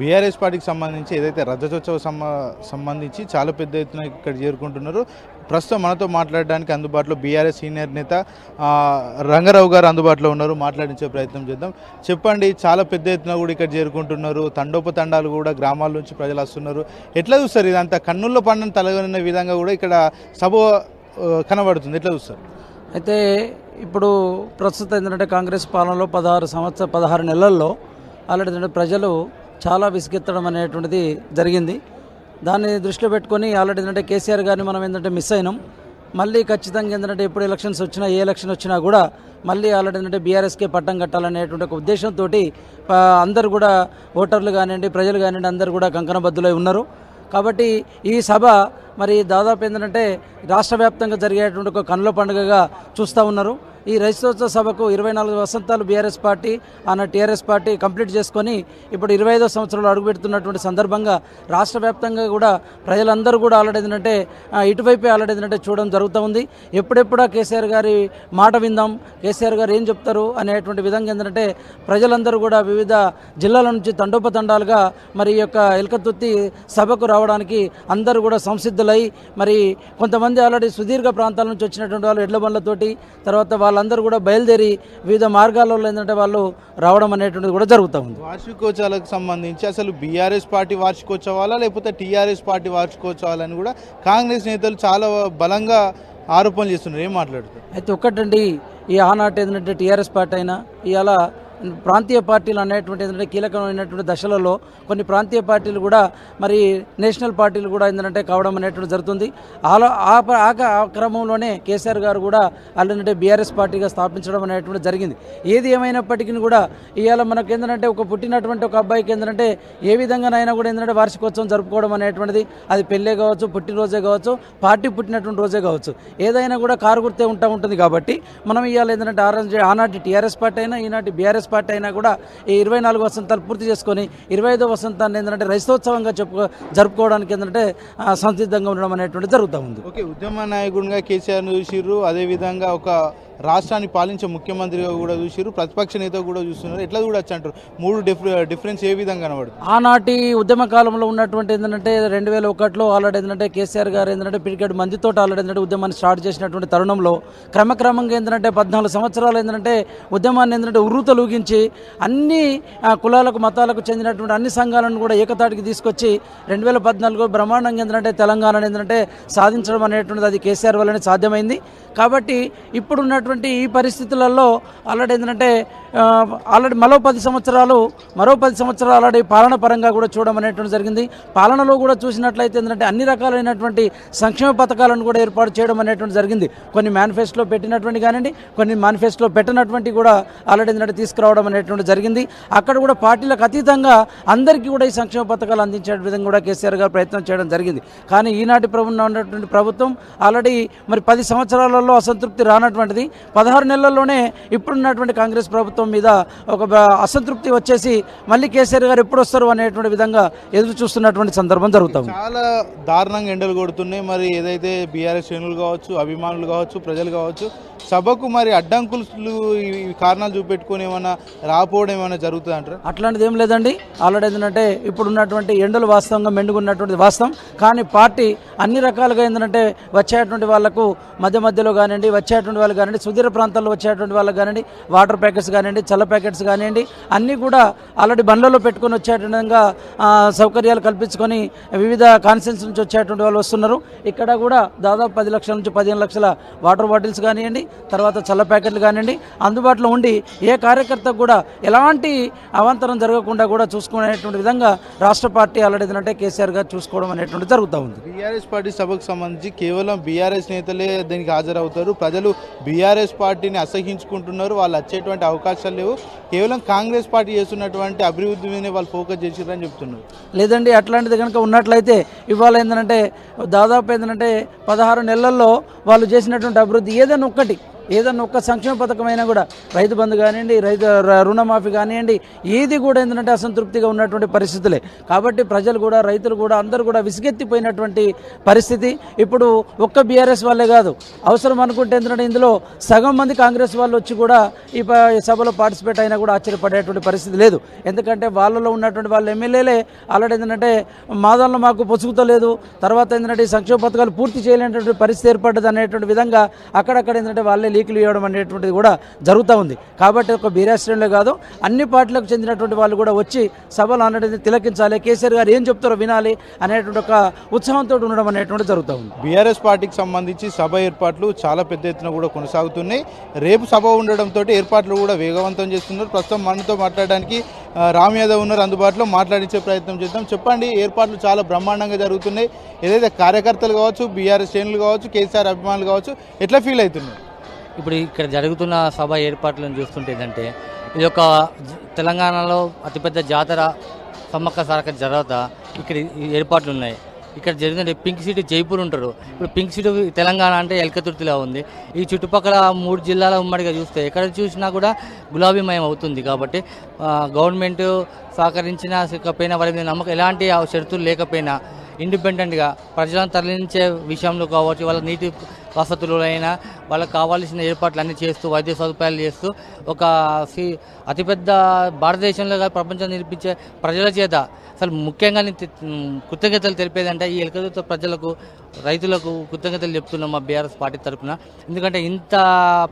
BRS పార్టీకి సంబంధించి ఏదైతే రజతోత్సవ సంబంధించి చాలా పెద్ద ఎత్తున ఇక్కడ చేరుకుంటున్నారు ప్రస్తుతం మనతో మాట్లాడడానికి అందుబాటులో బీఆర్ఎస్ సీనియర్ నేత రంగారావు గారు అందుబాటులో ఉన్నారు. మాట్లాడించే ప్రయత్నం చేద్దాం. చెప్పండి చాలా పెద్ద ఎత్తున కూడా ఇక్కడ చేరుకుంటున్నారు. తండోపతండాలు కూడా గ్రామాల నుంచి ప్రజలు వస్తున్నారు. ఎట్లా చూస్తారు ఇదంతా? కన్నుల్లో పండుగ తలగొన్న విధంగా కూడా ఇక్కడ సభ కనబడుతుంది. ఎట్లా చూస్తారు? అయితే ఇప్పుడు ప్రస్తుతం ఏంటంటే కాంగ్రెస్ పాలనలో పదహారు సంవత్సర పదహారు నెలల్లో ఆల్రెడీ ప్రజలు చాలా విసిగెత్తడం అనేటువంటిది జరిగింది. దాన్ని దృష్టిలో పెట్టుకొని ఆల్రెడీ ఏంటంటే కేసీఆర్ గారిని మనం ఏంటంటే మిస్ అయినాం. మళ్ళీ ఖచ్చితంగా ఏంటంటే ఎప్పుడు ఎలక్షన్స్ వచ్చినా ఏ ఎలక్షన్ వచ్చినా కూడా మళ్ళీ ఆల్రెడీ ఏంటంటే బీఆర్ఎస్కే పట్టం కట్టాలనేటువంటి ఒక ఉద్దేశంతో అందరు కూడా ఓటర్లు కానివ్వండి ప్రజలు కానివ్వండి అందరు కూడా కంకణబద్దులై ఉన్నారు. కాబట్టి ఈ సభ మరి దాదాపు ఏంటంటే రాష్ట్ర వ్యాప్తంగా జరిగేటువంటి ఒక కనుల పండుగగా చూస్తూ ఉన్నారు. ఈ రైతోత్సవ సభకు ఇరవై నాలుగు వసంతాలు బీఆర్ఎస్ పార్టీ ఆన టీఆర్ఎస్ పార్టీ కంప్లీట్ చేసుకొని ఇప్పుడు ఇరవై ఐదో సంవత్సరంలో అడుగుపెడుతున్నటువంటి సందర్భంగా రాష్ట్ర వ్యాప్తంగా కూడా ప్రజలందరూ కూడా ఆల్రెడీ ఏంటంటే ఇటువైపే ఆల్రెడీ ఏంటంటే చూడడం జరుగుతూ ఉంది. ఎప్పుడెప్పుడా కేసీఆర్ గారి మాట విందాం కేసీఆర్ గారు ఏం చెప్తారు అనేటువంటి విధంగా ఏంటంటే ప్రజలందరూ కూడా వివిధ జిల్లాల నుంచి తండోపతండాలుగా మరి ఈ యొక్క ఎలకతుత్తి సభకు రావడానికి అందరూ కూడా సంసిద్ధులై మరి కొంతమంది ఆల్రెడీ సుదీర్ఘ ప్రాంతాల నుంచి వచ్చినటువంటి వాళ్ళు ఎడ్ల బండ్లతోటి తర్వాత వాళ్ళ వాళ్ళందరూ కూడా బయలుదేరి వివిధ మార్గాలలో ఏంటంటే వాళ్ళు రావడం అనేటువంటిది కూడా జరుగుతూ ఉంది. వార్షికోత్సవాలకు సంబంధించి అసలు బీఆర్ఎస్ పార్టీ వార్షికోత్సవాలా? లేకపోతే టీఆర్ఎస్ పార్టీ వార్షికోత్సవాలని కూడా కాంగ్రెస్ నేతలు చాలా బలంగా ఆరోపణలు చేస్తున్నారు. ఏం మాట్లాడుతారు అయితే ఒక్కటండి ఈ ఆనాటి ఏంటంటే టీఆర్ఎస్ పార్టీ అయినా ఇవాళ ప్రాంతీయ పార్టీలు అనేటువంటి ఏంటంటే కీలకమైనటువంటి దశలలో కొన్ని ప్రాంతీయ పార్టీలు కూడా మరి నేషనల్ పార్టీలు కూడా ఏంటంటే కావడం అనేటువంటి జరుగుతుంది. ఆలో ఆ ప- క్రమంలోనే కేసీఆర్ గారు కూడా ఏంటంటే బీఆర్ఎస్ పార్టీగా స్థాపించడం అనేటువంటి జరిగింది. ఏది ఏమైనప్పటికీ కూడా ఇవాళ మనకు ఏంటంటే ఒక పుట్టినటువంటి ఒక అబ్బాయికి ఏంటంటే ఏ విధంగానైనా కూడా ఏంటంటే వార్షికోత్సవం జరుపుకోవడం అనేటువంటిది అది పెళ్ళే కావచ్చు పుట్టినరోజే కావచ్చు పార్టీ పుట్టినటువంటి రోజే కావచ్చు. ఏదైనా కూడా కారు గుర్తే ఉంటా ఉంటుంది కాబట్టి మనం ఇవాళ ఏంటంటే ఆరెంజ్ ఆనాటి టీఆర్ఎస్ పార్టీ అయినా ఈనాటి బీఆర్ఎస్ పార్టీ అయినా కూడా ఈ ఇరవై నాలుగు వసంతాలు పూర్తి చేసుకొని ఇరవై ఐదో వసంతాన్ని ఏంటంటే రైతోత్సవంగా చెప్పుకో జరుపుకోవడానికి ఏంటంటే సంసిద్ధంగా ఉండడం అనేటువంటి జరుగుతూ ఉంది. ఓకే ఉద్యమ నాయకుడిగా కేసీఆర్ను చూసిర్రు. అదేవిధంగా ఒక రాష్ట్రాన్ని పాలించే ముఖ్యమంత్రిగా కూడా చూసిర్రు. ప్రతిపక్ష నేత కూడా చూస్తున్నారు. ఎట్లా చూడొచ్చు అంటారు? మూడు డిఫరె డిఫరెన్స్ ఏ విధంగా కనబడుతుంది? ఆనాటి ఉద్యమ కాలంలో ఉన్నటువంటి ఏంటంటే రెండు వేల ఒకటిలో ఆల్రెడీ ఏంటంటే కేసీఆర్ గారు ఏంటంటే పిడికెడు మందితో ఆల్రెడీ ఏంటంటే ఉద్యమాన్ని స్టార్ట్ చేసినటువంటి తరుణంలో క్రమక్రమంగా ఏంటంటే పద్నాలుగు సంవత్సరాలు ఏంటంటే ఉద్యమాన్ని ఏంటంటే ఉర్రూతలూగించి అన్ని కులాలకు మతాలకు చెందినటువంటి అన్ని సంఘాలను కూడా ఏకతాటికి తీసుకొచ్చి రెండు వేల పద్నాలుగు బ్రహ్మాండంగా ఏంటంటే తెలంగాణ ఏంటంటే సాధించడం అనేటువంటిది అది కేసీఆర్ వల్లనే సాధ్యమైంది. కాబట్టి ఇప్పుడున్నటువంటి ఈ పరిస్థితులలో ఆల్రెడీ ఏంటంటే ఆల్రెడీ మరో పది సంవత్సరాలు మరో పది సంవత్సరాలు ఆల్రెడీ పాలన పరంగా కూడా చూడడం అనేటువంటి జరిగింది. పాలనలో కూడా చూసినట్లయితే ఏంటంటే అన్ని రకాలైనటువంటి సంక్షేమ పథకాలను కూడా ఏర్పాటు చేయడం అనేటువంటి జరిగింది. కొన్ని మేనిఫెస్టోలో పెట్టినటువంటి కానివ్వండి కొన్ని మేనిఫెస్టోలో పెట్టినటువంటి కూడా ఆల్రెడీ ఏంటంటే తీసుకురావడం అనేటువంటి జరిగింది. అక్కడ కూడా పార్టీలకు అతీతంగా అందరికీ కూడా ఈ సంక్షేమ పథకాలు అందించే విధంగా కూడా కేసీఆర్ గారు ప్రయత్నం చేయడం జరిగింది. కానీ ఈనాటి ప్రభుత్వం ఉన్నటువంటి ప్రభుత్వం ఆల్రెడీ మరి పది సంవత్సరాలలో అసంతృప్తి రానటువంటిది. పదహారు నెలల్లోనే ఇప్పుడున్నటువంటి కాంగ్రెస్ ప్రభుత్వం మీద ఒక అసంతృప్తి వచ్చేసి మళ్ళీ కేసీఆర్ గారు ఎప్పుడు వస్తారు అనేటువంటి విధంగా ఎదురు చూస్తున్నటువంటి సందర్భం జరుగుతాం చాలా దారుణంగా ఎండలు కొడుతున్నాయి. మరి ఏదైతే బీఆర్ఎస్ శ్రేణులు కావచ్చు అభిమానులు కావచ్చు ప్రజలు కావచ్చు సభకు మరి అడ్డంకులు ఈ కారణాలు చూపెట్టుకుని ఏమైనా రాపోవడం ఏమైనా జరుగుతుంది అంటారు? అట్లాంటిది ఏం లేదండి. ఆల్రెడీ ఏంటంటే ఇప్పుడు ఉన్నటువంటి ఎండలు వాస్తవంగా మెండుగున్నటువంటి వాస్తవం. కానీ పార్టీ అన్ని రకాలుగా ఏంటంటే వచ్చేటువంటి వాళ్ళకు మధ్య మధ్యలో కానివ్వండి వచ్చేటువంటి వాళ్ళు కానివ్వండి సుదీర ప్రాంతాల్లో వచ్చేటువంటి వాళ్ళకి కానివ్వండి వాటర్ ప్యాకెట్స్ కానివ్వండి చల్ల ప్యాకెట్స్ కానివ్వండి అన్నీ కూడా ఆల్రెడీ బండ్లలో పెట్టుకొని వచ్చేటువంటి విధంగా సౌకర్యాలు కల్పించుకొని వివిధ కాన్సెన్స్ నుంచి వచ్చేటువంటి వాళ్ళు వస్తున్నారు. ఇక్కడ కూడా దాదాపు పది లక్షల నుంచి పదిహేను లక్షల వాటర్ బాటిల్స్ కానివ్వండి తర్వాత చల్ల ప్యాకెట్లు కానివ్వండి అందుబాటులో ఉండి ఏ కార్యకర్తకు కూడా ఎలాంటి అవాంతరం జరగకుండా కూడా చూసుకునేటువంటి విధంగా రాష్ట్ర పార్టీ ఆల్రెడీ ఏంటంటే కేసీఆర్ గారు చూసుకోవడం అనేటువంటి జరుగుతూ ఉంది. బీఆర్ఎస్ పార్టీ సభకు సంబంధించి కేవలం బీఆర్ఎస్ నేతలే దీనికి హాజరవుతారు. ప్రజలు బీఆర్ఎస్ పార్టీని అసహించుకుంటున్నారు. వాళ్ళు వచ్చేటువంటి అవకాశాలు లేవు. కేవలం కాంగ్రెస్ పార్టీ చేస్తున్నటువంటి అభివృద్ధి మీదనే వాళ్ళు ఫోకస్ చేసిరని చెప్తున్నారు. లేదండి అట్లాంటిది కనుక ఉన్నట్లయితే ఇవాళ ఏంటంటే దాదాపు ఏంటంటే పదహారు నెలల్లో వాళ్ళు చేసినటువంటి అభివృద్ధి ఏదైనా ఒక్కటి ఏదన్నా ఒక్క సంక్షేమ పథకం అయినా కూడా రైతు బంధు కానివ్వండి రైతు రుణమాఫీ కానివ్వండి ఏది కూడా ఏంటంటే అసంతృప్తిగా ఉన్నటువంటి పరిస్థితులే. కాబట్టి ప్రజలు కూడా రైతులు కూడా అందరూ కూడా విసిగెత్తిపోయినటువంటి పరిస్థితి. ఇప్పుడు ఒక్క బీఆర్ఎస్ వాళ్ళే కాదు. అవసరం అనుకుంటే ఏంటంటే ఇందులో సగం మంది కాంగ్రెస్ వాళ్ళు వచ్చి కూడా ఈ ప- సభలో పార్టిసిపేట్ అయినా కూడా ఆశ్చర్యపడేటువంటి పరిస్థితి లేదు. ఎందుకంటే వాళ్ళలో ఉన్నటువంటి వాళ్ళ ఎమ్మెల్యేలే ఆల్రెడీ ఏంటంటే మాదాల్లో మాకు పొసుగుతలేదు. తర్వాత ఏంటంటే ఈ సంక్షేమ పథకాలు పూర్తి చేయలేనటువంటి పరిస్థితి ఏర్పడ్డది అనేటువంటి విధంగా అక్కడక్కడ ఏంటంటే వాళ్ళే లీకులు ఇవ్వడం అనేటువంటిది కూడా జరుగుతూ ఉంది. కాబట్టి ఒక బీరాశ్రయంలో కాదు అన్ని పార్టీలకు చెందినటువంటి వాళ్ళు కూడా వచ్చి సభలు అనేది తిలకించాలి. కేసీఆర్ గారు ఏం చెప్తారో వినాలి అనేటువంటి ఒక ఉత్సాహంతో ఉండడం అనేటువంటి జరుగుతూ ఉంది. బీఆర్ఎస్ పార్టీకి సంబంధించి సభ ఏర్పాట్లు చాలా పెద్ద ఎత్తున కూడా కొనసాగుతున్నాయి. రేపు సభ ఉండడంతో ఏర్పాట్లు కూడా వేగవంతం చేస్తున్నారు. ప్రస్తుతం మనతో మాట్లాడడానికి రామ్ యాదవ్ ఉన్నారు. అందుబాటులో మాట్లాడించే ప్రయత్నం చేద్దాం. చెప్పండి ఏర్పాట్లు చాలా బ్రహ్మాండంగా జరుగుతున్నాయి. ఏదైతే కార్యకర్తలు కావచ్చు బీఆర్ఎస్ శ్రేణులు కావచ్చు కేసీఆర్ అభిమానులు కావచ్చు ఎట్లా ఫీల్ అవుతున్నాయి? ఇప్పుడు ఇక్కడ జరుగుతున్న సభ ఏర్పాట్లను చూస్తుంటే ఏంటంటే ఇది ఒక తెలంగాణలో అతిపెద్ద జాతర సమ్మక్క సారక జరగత ఇక్కడ ఈ ఏర్పాట్లు ఉన్నాయి. ఇక్కడ జరిగిన పింక్ సిటీ జైపూర్ ఉంటారు. ఇప్పుడు పింక్ సిటీ తెలంగాణ అంటే ఎలకతుర్తిలా ఉంది. ఈ చుట్టుపక్కల మూడు జిల్లాల ఉమ్మడిగా చూస్తే ఎక్కడ చూసినా కూడా గులాబీమయం అవుతుంది కాబట్టి గవర్నమెంట్ సహకరించినా లేకపోయినా వారి మీద నమ్మకం ఎలాంటి ఆ షరతులు లేకపోయినా ఇండిపెండెంట్గా ప్రజలను తరలించే విషయంలో కావచ్చు వాళ్ళ నీటి వసతులు అయినా వాళ్ళకి కావాల్సిన ఏర్పాట్లు అన్నీ చేస్తూ వైద్య సదుపాయాలు చేస్తూ ఒక సి- అతిపెద్ద భారతదేశంలో ప్రపంచం నిలిపించే ప్రజల చేత అసలు ముఖ్యంగా కృతజ్ఞతలు తెలిపేదంటే ఈ ఎలకలతో ప్రజలకు రైతులకు కృతజ్ఞతలు చెప్తున్నాం మా బీఆర్ఎస్ పార్టీ తరఫున. ఎందుకంటే ఇంత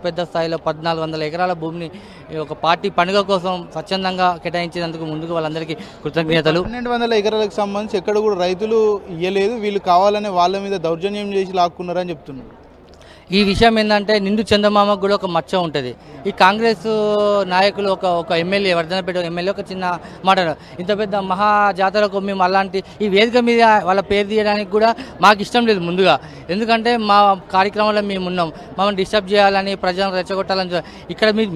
పెద్ద స్థాయిలో పద్నాలుగు వందల ఎకరాల భూమిని ఒక పార్టీ పండుగ కోసం స్వచ్ఛందంగా కేటాయించినందుకు ముందుకు వాళ్ళందరికీ కృతజ్ఞతలు. పన్నెండు వందల ఎకరాలకు సంబంధించి ఎక్కడ కూడా రైతులు ఇయ్యలేదు వీళ్ళు కావాలనే వాళ్ళ మీద దౌర్జన్యం చేసి లాక్కున్నారని చెప్తున్నారు. ఈ విషయం ఏంటంటే నిండు చందమామకు కూడా ఒక మచ్చ ఉంటుంది. ఈ కాంగ్రెస్ నాయకులు ఒక ఒక ఎమ్మెల్యే వర్ధనపేట ఎమ్మెల్యే ఒక చిన్న మాట ఇంత పెద్ద మహా జాతరకు మేము అలాంటి ఈ వేదిక మీద వాళ్ళ పేరు తీయడానికి కూడా మాకు ఇష్టం లేదు ముందుగా. ఎందుకంటే మా కార్యక్రమంలో మేము ఉన్నాం. మమ్మల్ని డిస్టర్బ్ చేయాలని ప్రజలను రెచ్చగొట్టాలని ఇక్కడ మీ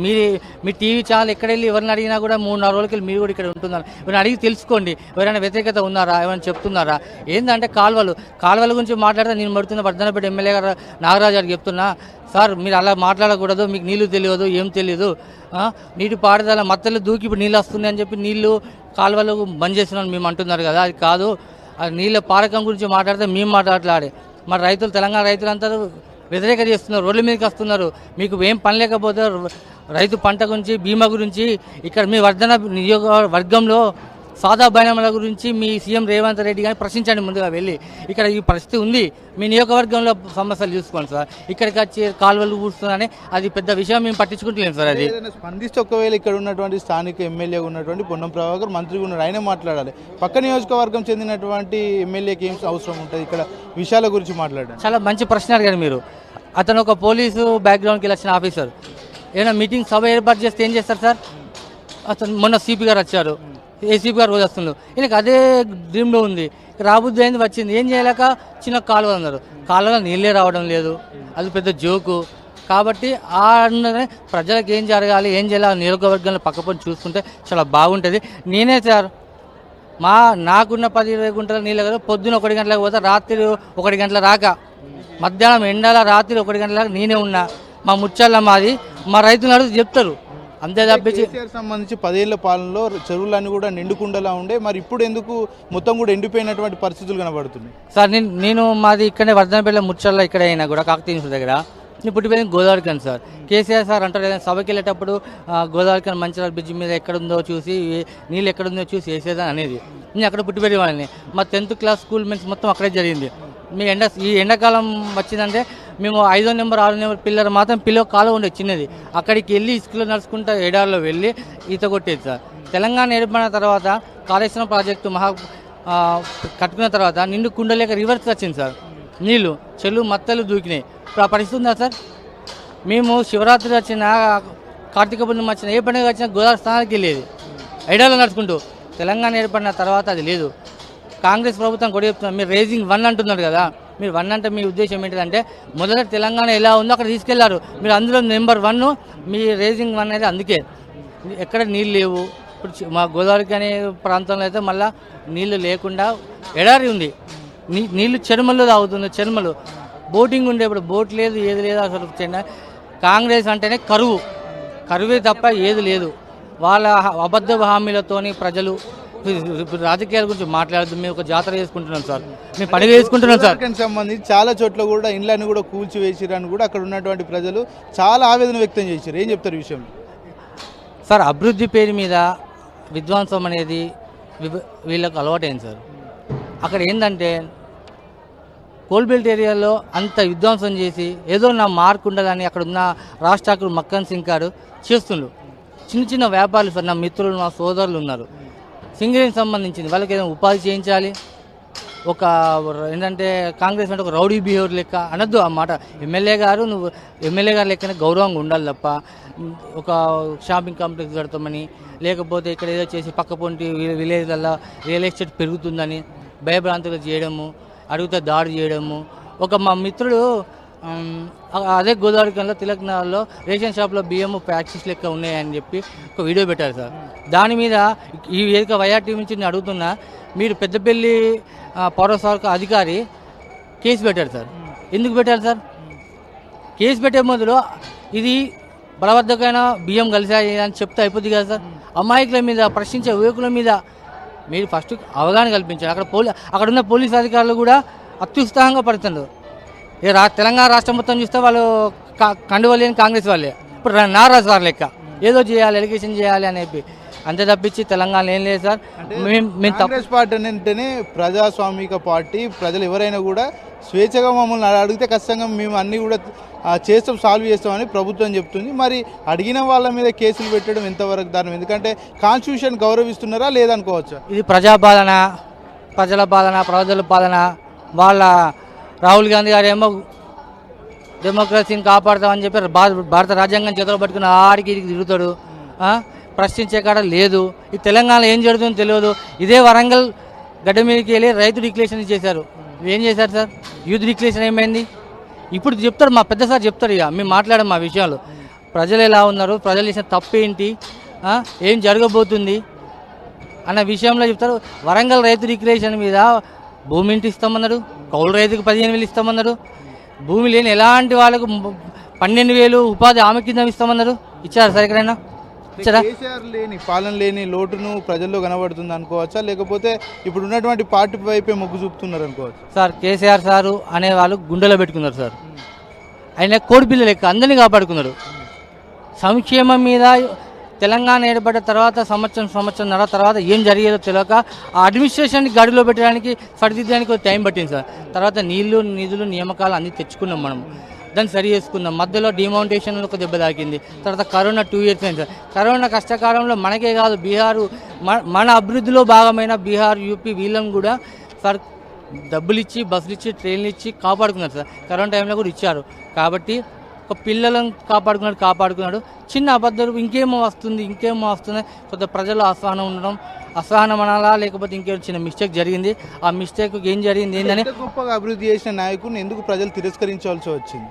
మీ టీవీ ఛానల్ ఎక్కడ వెళ్ళి ఎవరిని అడిగినా కూడా మూడు నాలుగు రోజులకి మీరు కూడా ఇక్కడ ఉంటున్నారు. ఎవరిని అడిగి తెలుసుకోండి. ఎవరైనా వ్యతిరేకత ఉన్నారా? ఏమైనా చెప్తున్నారా? ఏంటంటే కాల్వలు. కాల్వల గురించి మాట్లాడితే నేను పడుతున్న వర్ధనపేట ఎమ్మెల్యే గారు నాగరాజు గారు చెప్తున్నా సార్ మీరు అలా మాట్లాడకూడదు మీకు నీళ్ళు తెలియదు ఏం తెలియదు. నీటి పారుదల మత్తలు దూకి ఇప్పుడు నీళ్ళు వస్తున్నాయి అని చెప్పి నీళ్ళు కాలువలు బంద్ చేస్తున్నాను మేము అంటున్నారు కదా. అది కాదు ఆ నీళ్ళ పారకం గురించి మాట్లాడితే మేము మాట్లాడలాడే. మరి రైతులు తెలంగాణ రైతులంతా వ్యతిరేక చేస్తున్నారు రోడ్ల మీదకి వస్తున్నారు. మీకు ఏం పని లేకపోతే రైతు పంట గురించి బీమా గురించి ఇక్కడ మీ వర్ధన నియోజకవర్గంలో సాదా బైనామాల గురించి మీ సీఎం రేవంత్ రెడ్డి గారిని ప్రశ్నించండి ముందుగా వెళ్ళి. ఇక్కడ ఈ పరిస్థితి ఉంది. మీ నియోజకవర్గంలో సమస్యలు చూసుకోండి సార్. ఇక్కడికి వచ్చి కాలువలు కూర్చున్నారని అది పెద్ద విషయం మేము పట్టించుకుంటలేము సార్ అది. స్పందిస్తే ఒకవేళ ఇక్కడ ఉన్నటువంటి స్థానిక ఎమ్మెల్యే ఉన్నటువంటి పొన్నం ప్రభాకర్ మంత్రిగా ఉన్నారు ఆయనే మాట్లాడాలి. పక్క నియోజకవర్గం చెందినటువంటి ఎమ్మెల్యేకి ఏం అవసరం ఉంటుంది? ఇక్కడ విషయాల గురించి మాట్లాడాలి చాలా మంచి ప్రశ్న అడిగారు మీరు. అతను ఒక పోలీసు బ్యాక్గ్రౌండ్కి వచ్చిన ఆఫీసర్. ఏదైనా మీటింగ్ సభ ఏర్పాటు చేస్తే ఏం చేస్తారు సార్? అతను మొన్న సిపి గారు వచ్చారు. ఏసీపీ గారు రోజు వస్తున్నారు ఈయనకి అదే డ్రీమ్లో ఉంది. రాబుద్ది అయింది వచ్చింది. ఏం చేయలేక చిన్న కాలువ అన్నారు. కాలువలో నీళ్ళే రావడం లేదు. అది పెద్ద జోకు. కాబట్టి ఆ అన్నదే ప్రజలకు ఏం జరగాలి ఏం చేయాలి ఆ నియోజకవర్గంలో పక్కపొని చూసుకుంటే చాలా బాగుంటుంది. నేనే సార్ మా నాకున్న పది ఇరవై గుంటల నీళ్ళు కదా పొద్దున ఒకటి గంటలకు పోతే రాత్రి ఒకటి గంటల రాక. మధ్యాహ్నం ఎండల రాత్రి ఒకటి గంటల నేనే ఉన్నా. మా ముచ్చల్ల మాది మా రైతులు అడుగు చెప్తారు. అంతే తప్పించి సంబంధించి పదేళ్ళ పాలనలో చెరువులన్నీ కూడా నిండుకుండలా ఉండే మరి ఇప్పుడు ఎందుకు మొత్తం కూడా ఎండిపోయినటువంటి పరిస్థితులు కనబడుతున్నాయి? సార్ నేను నేను మాది ఇక్కడే వర్ధనపల్లి ముచ్చల్ల ఇక్కడ అయినా కూడా కాకతీయ దగ్గర. నేను పుట్టిపోయింది గోదావరికన్ సార్. కేసీఆర్ సార్ అంటారు కదా సభకి వెళ్ళేటప్పుడు గోదావరి మంచిర్యాల బ్రిడ్జ్ మీద ఎక్కడుందో చూసి నీళ్ళు ఎక్కడుందో చూసి వేసేదని అనేది. నేను అక్కడ పుట్టిపోయిన వాళ్ళని. మా టెన్త్ క్లాస్ స్కూల్ మెన్స్ మొత్తం అక్కడే జరిగింది. మీ ఎండ ఈ ఎండాకాలం వచ్చిందంటే మేము ఐదో నెంబర్ ఆరో నెంబర్ పిల్లలు మాత్రం పిల్ల కాలం ఉండే చిన్నది. అక్కడికి వెళ్ళి ఇసుకలో నడుచుకుంటా ఎడారిలో వెళ్ళి ఈత కొట్టేది సార్. తెలంగాణ ఏర్పడిన తర్వాత కాళేశ్వరం ప్రాజెక్టు మహా కట్టుకున్న తర్వాత నిండు కుండలేక రివర్స్ వచ్చింది సార్. నీళ్ళు చెల్లు మత్తలు దూకినాయి. ఇప్పుడు ఆ పరిస్థితి ఉందా సార్? మేము శివరాత్రి వచ్చిన కార్తీక పూర్ణిమ వచ్చిన ఏ పండుగ వచ్చినా గోదావరి స్థానానికి వెళ్ళేది. ఐడియాలో నడుచుకుంటూ తెలంగాణ ఏర్పడిన తర్వాత అది లేదు. కాంగ్రెస్ ప్రభుత్వం కూడా చెప్తున్నాం మీరు రేజింగ్ వన్ అంటున్నారు కదా. మీరు వన్ అంటే మీ ఉద్దేశం ఏంటంటే మొదట తెలంగాణ ఎలా ఉందో అక్కడ తీసుకెళ్ళారు. మీరు అందులో నెంబర్ వన్ మీ రేజింగ్ వన్ అనేది అందుకే. ఎక్కడ నీళ్ళు లేవు. ఇప్పుడు మా గోదావరికి అనే ప్రాంతంలో అయితే మళ్ళీ నీళ్ళు లేకుండా ఎడారి ఉంది. నీ నీళ్ళు చెరుమల్లో తాగుతుంది చెరుమలు. బోటింగ్ ఉండే ఇప్పుడు బోట్ లేదు ఏది లేదు అసలు చెన్న. కాంగ్రెస్ అంటేనే కరువు. కరువే తప్ప ఏది లేదు. వాళ్ళ అబద్ధ హామీలతోని ప్రజలు రాజకీయాల గురించి మాట్లాడదు మేము ఒక జాతర చేసుకుంటున్నాం సార్. మేము పండుగ చేసుకుంటున్నాం సార్. సంబంధించి చాలా చోట్ల కూడా ఇండ్లని కూడా కూల్చివేసిరని కూడా అక్కడ ఉన్నటువంటి ప్రజలు చాలా ఆవేదన వ్యక్తం చేశారు ఏం చెప్తారు విషయం సార్ అభివృద్ధి పేరు మీద విధ్వంసం అనేది వీళ్ళకు అలవాటైంది సార్. అక్కడ ఏంటంటే కోల్బెల్ట్ ఏరియాలో అంత విధ్వంసం చేసి ఏదో నా మార్క్ ఉండదని అక్కడ ఉన్న రాష్ట్రాకులు మక్కన్ సింగ్ గారు చేస్తుండ్రు. చిన్న చిన్న వ్యాపారులు సార్ నా మిత్రులు నా సోదరులు ఉన్నారు. సింగరేణికి సంబంధించింది. వాళ్ళకి ఏదైనా ఉపాధి చేయించాలి. ఒక ఏంటంటే కాంగ్రెస్ అంటే ఒక రౌడీ బిహేవియర్ లెక్క అనద్దు ఆ మాట. ఎమ్మెల్యే గారు నువ్వు ఎమ్మెల్యే గారు లెక్కనే గౌరవంగా ఉండాలి తప్ప ఒక షాపింగ్ కాంప్లెక్స్ కడతామని లేకపోతే ఇక్కడ ఏదో చేసి పక్క పొంటి విలేజ్లలో రియల్ ఎస్టేట్ పెరుగుతుందని భయభ్రాంతులు చేయడము అడిగితే దాడి చేయడము. ఒక మా మిత్రుడు అదే గోదావరి కన్నా తిలక్నగర్లో రేషన్ షాప్లో బియ్యం ప్యాక్సెస్ లెక్క ఉన్నాయని చెప్పి ఒక వీడియో పెట్టారు సార్. దాని మీద ఈ వేదిక వైఆర్టీ నుంచి నేను అడుగుతున్నా మీరు పెద్దపల్లి ఆ, పౌరశాఖ అధికారి కేసు పెట్టారు సార్. ఎందుకు పెట్టారు సార్? కేసు పెట్టే మొదలు ఇది బలవర్ధకమైన బియ్యం కలిసాయి అని చెప్తే అయిపోద్ది కదా సార్. అమాయకుల మీద ప్రశ్నించే యువకుల మీద మీరు ఫస్ట్ అవగాహన కల్పించారు అక్కడ పోలీ అక్కడ ఉన్న పోలీస్ అధికారులు కూడా అత్యుత్సాహంగా పడుతున్నారు. ఏ రా తెలంగాణ రాష్ట్రం మొత్తం చూస్తే వాళ్ళు కండువలేని కండువ లేని కాంగ్రెస్ వాళ్ళే. ఇప్పుడు నారాజు సార్ లెక్క. ఏదో చేయాలి ఎలిగేషన్ చేయాలి అని చెప్పి. అంతే తప్పించి తెలంగాణ ఏం లేదు సార్. కాంగ్రెస్ పార్టీ అంటేనే ప్రజాస్వామిక పార్టీ. ప్రజలు ఎవరైనా కూడా స్వేచ్ఛగా మమ్మల్ని అడిగితే ఖచ్చితంగా మేము అన్ని కూడా చేస్తాం సాల్వ్ చేస్తామని ప్రభుత్వం చెప్తుంది. మరి అడిగిన వాళ్ళ మీద కేసులు పెట్టడం ఎంతవరకు దారుణం? ఎందుకంటే కాన్స్టిట్యూషన్ గౌరవిస్తున్నారా లేదనుకోవచ్చా? ఇది ప్రజాపాలన ప్రజల పాలన ప్రజల పాలన. వాళ్ళ రాహుల్ గాంధీ గారు ఏమో డెమోక్రసీని కాపాడతామని చెప్పి భారత రాజ్యాంగం చేతులు పట్టుకుని ఆడికి తిరుగుతాడు? ప్రశ్నించే కాడ లేదు. ఈ తెలంగాణ ఏం జరుగుతుందో తెలియదు. ఇదే వరంగల్ గడ్డ మీదకి వెళ్ళి రైతు డిక్లేషన్ చేశారు. ఏం చేశారు సార్? యూత్ డిక్లేషన్ ఏమైంది? ఇప్పుడు చెప్తారు మా పెద్ద సార్ చెప్తారు ఇక. మేము మాట్లాడము మా విషయాలు. ప్రజలు ఎలా ఉన్నారు? ప్రజలు చేసిన తప్పేంటి ఏంటి? ఏం జరగబోతుంది? అన్న విషయంలో చెప్తారు. వరంగల్ రైతు డిక్లేషన్ మీద భూమి ఇంటి ఇస్తామన్నారు. కౌలు రైతుకు పదిహేను వేలు ఇస్తామన్నారు. భూమి లేని ఎలాంటి వాళ్ళకు పన్నెండు వేలు ఉపాధి ఆమె కింద ఇస్తామన్నారు. ఇచ్చారు సార్ ఎక్కడైనా? కేసీఆర్ లేని పాలన లేని లోటును ప్రజల్లో కనబడుతుంది అనుకోవచ్చా? లేకపోతే ఇప్పుడు ఉన్నటువంటి పార్టీ వైపే మొగ్గు చూపుతున్నారు అనుకోవచ్చు? సార్ కేసీఆర్ సారు అనే వాళ్ళు గుండెలో పెట్టుకున్నారు సార్. ఆయన కోడి పిల్ల లెక్క అందరినీ కాపాడుకున్నాడు సంక్షేమం మీద తెలంగాణ ఏర్పడ్డ తర్వాత సంవత్సరం సంవత్సరంన్నర తర్వాత ఏం జరిగేదో తెలియక ఆ అడ్మినిస్ట్రేషన్ గడిలో పెట్టడానికి సరిదిద్దడానికి టైం పట్టింది సార్. తర్వాత నీళ్ళు నిధులు నియామకాలు అన్నీ తెచ్చుకున్నాం మనం. దాన్ని సరి చేసుకుందాం. మధ్యలో డిమౌంటేషన్ ఒక దెబ్బ తాకింది. తర్వాత కరోనా టూ ఇయర్స్ అయింది. సార్ కరోనా కష్టకాలంలో మనకే కాదు బీహారు మన మన అభివృద్ధిలో భాగమైన బీహార్ యూపీ వీళ్ళని కూడా సార్ డబ్బులు ఇచ్చి బస్సులు ఇచ్చి ట్రైన్లు ఇచ్చి కాపాడుకున్నారు సార్. కరోనా టైంలో కూడా ఇచ్చారు. కాబట్టి ఒక పిల్లలను కాపాడుకున్నాడు కాపాడుకున్నాడు. చిన్న అబద్ధాలు ఇంకేమో వస్తుంది ఇంకేమో వస్తుంది కొంత ప్రజలు అసహనం ఉండడం అసహనం అనాలా లేకపోతే ఇంకేమో చిన్న మిస్టేక్ జరిగింది. ఆ మిస్టేక్ ఏం జరిగింది ఏంటని గొప్పగా అభివృద్ధి చేసిన నాయకుడిని ఎందుకు ప్రజలు తిరస్కరించాల్సి వచ్చింది?